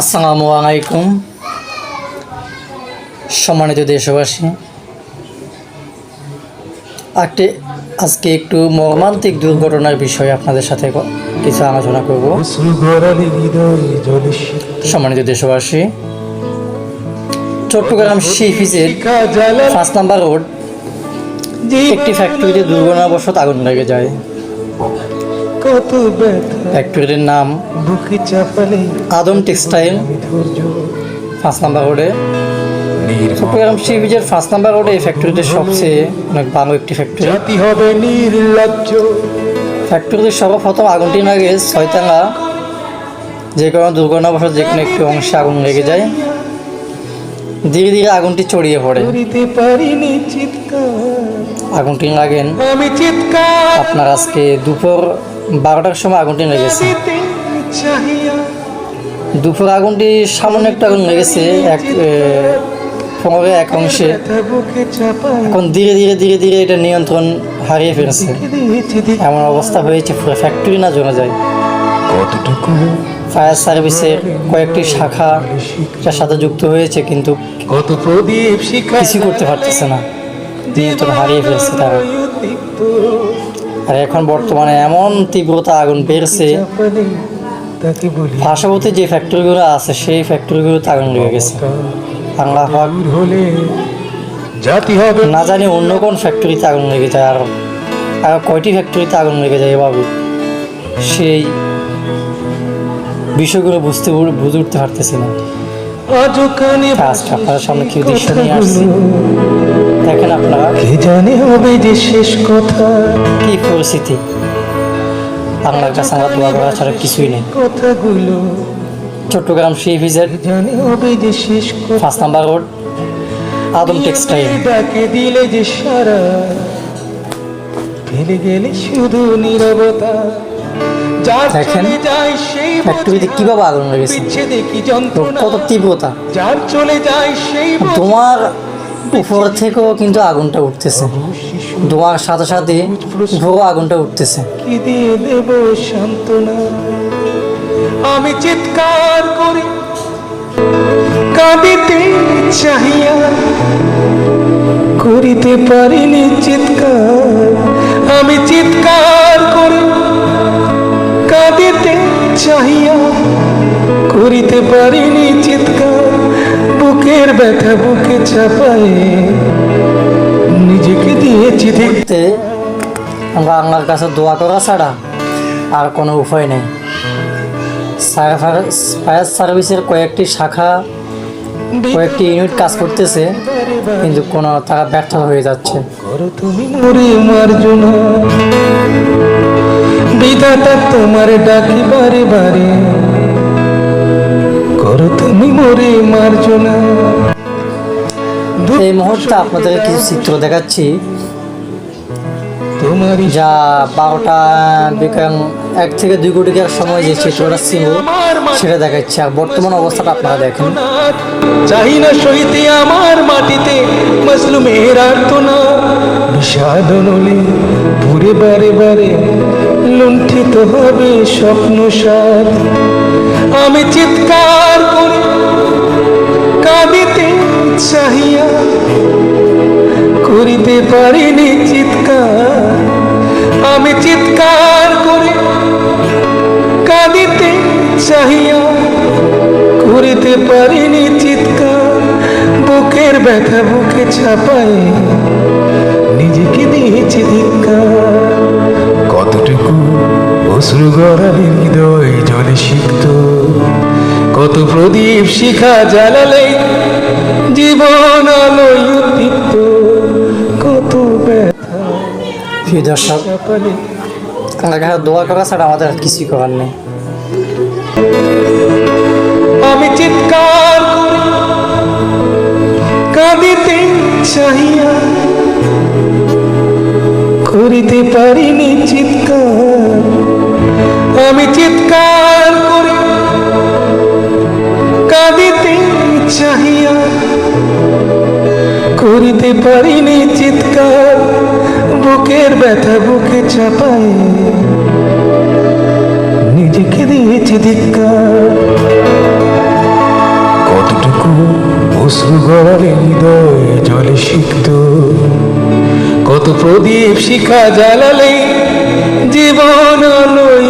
আসসালামু আলাইকুম। সম্মানিত দেশবাসী একটি আজকে একটু মর্মান্তিক দুর্ঘটনার বিষয়ে আপনাদের সাথে কিছু আলোচনা করব। সম্মানিত দেশবাসী, চট্টগ্রাম শিফিজের পাঁচ নাম্বার রোড, একটি ফ্যাক্টরিতে দুর্ঘটনাবশত আগুন লেগে যায়। কত ফ্যাক্টরির নাম বুকে চাপালে আদম টেক্সটাইল। পাঁচ নাম্বার রোডে চট্টগ্রাম শিফিজের পাঁচ নাম্বার রোডে এই ফ্যাক্টরিতে সবচেয়ে অনেক ভালো একটি ফ্যাক্টরি জাতি হবে নির্লজ্জ। ফ্যাক্টরিতে সর্বপ্রথম আগুনটি লাগে ছয়তলা যে কোনো দুর্ঘটনাবশত যে কোনো একটি অংশে আগুন লেগে যায়। ধীরে ধীরে আগুনটি ছড়িয়ে পড়ে। আগুনটি লাগেন আপনার আজকে দুপুর বারোটার সময় আগুনটি লেগেছে দুপুর আগুনটি সামান্য একটা আগুন লেগেছে এক পনেরো এক অংশে। এখন ধীরে ধীরে ধীরে ধীরে এটা নিয়ন্ত্রণ হারিয়ে ফেলছে। এমন অবস্থা হয়েছে পুরো ফ্যাক্টরি না জমে যায়। কতটুকু? ফায়ার সার্ভিসের কয়েকটি শাখা যার সাথে যুক্ত হয়েছে কিন্তু কত প্রদীপ কিছু করতে পারতেছে না। নিয়ন্ত্রণ হারিয়ে ফেলছে তারা আর এখন বর্তমানে এমন তীব্রতা আগুন বেড়েছে, পার্শ্ববর্তী যে ফ্যাক্টরিগুলো আছে, সেই ফ্যাক্টরিগুলোতে আগুন লেগে গেছে। হলে জাতি হবে না জানি অন্য কোন ফ্যাক্টরিতে আগুন লেগে যায়, আর কয়টি ফ্যাক্টরিতে আগুন লেগে যায় এভাবে সেই বিষয়গুলো বুঝতে বুঝে উঠতে পারতেছি না। আজকে আপনাদের সামনে কি দৃশ্য নিয়ে আসছি দেখেন আপনারা। কে জানে হবে যে শেষ কথা? কি পরিস্থিতি? বাংলার কাছে আমরা দোয়া করা ছাড়া কিছুই নেই। কথাগুলো। চট্টগ্রাম সি ভিজের পাঁচ নাম্বার রোড আদম টেক্সটাইল। ডাকে দিলে যে সারা। ফেলে গেলে শুধু নীরবতা। দেখেন, ফ্যাক্টরিতে কীভাবে আগুন লেগেছে কত তীব্রতা। তোমার উপর থেকেও কিন্তু আগুনটা উঠতেছে। ধোঁয়ার সাথে সাথে উপরেও আগুনটা উঠতেছে। আমি চিৎকার করি কাঁদিতে চাহিয়া করিতে পারিনি পারিনি চিৎকার বুকের ব্যথা বুকে চাপায় নিজেকে দিয়েছি দেখ তে আমরা আল্লাহর কাছে দোয়া করা ছাড়া আর কোনো উপায় নেই। ফায়ার সার্ভিসের কয়েকটি শাখা কয়েকটি ইউনিট কাজ করতেছে কিন্তু কোনো তারা ব্যর্থ হয়ে যাচ্ছে। বিধাতা তোমার ডাকি বারে বারে এই মুহূর্তে আপনাদের কিছু চিত্র দেখাচ্ছি। যা বারোটা বিকাল এক থেকে দুই কোটিকার সময় যে চিত্রটা ছিল সেটা দেখাচ্ছি। আর বর্তমান অবস্থাটা আপনারা দেখেন। চাই না সইতে আমার মাটিতে মজলুমের আর্তনা। বিষাদ নলে বারে বারে লুণ্ঠিত হবে স্বপ্ন সার আমি চিৎকার চাহিয়া করিতে পারিনি চিৎকার। আমি চিৎকার করি কাঁদিতে চাহিয়া করিতে পারিনি চিৎকার। বুকের ব্যথা বুকে ছাপায় নিজেকে দিয়েছি ধিক্কার। কতটুকু অশ্রু গড়ালে হৃদয় জলে সিক্ত, কত প্রদীপ শিখা জ্বালালে জীবন আলোয় উদ্দীপ্ত কত ব্যথা। প্রিয় দর্শক কাছে দোয়া করা ছাড়া আমাদের আর কিছুই করার নেই। আমি চিৎকার করি কাঁদিতে চাহিয়া করিতে পারিনি চিৎকার। আমি পারিনি চিৎকার, বুকের ব্যথা বুকে চাপায়। নিজেকে দিয়েছি ধিকার কতটুকু অশ্রু গড়ালে হৃদয় জলে শিখত কত প্রদীপ শিখা জ্বালালে জীবন আলোয়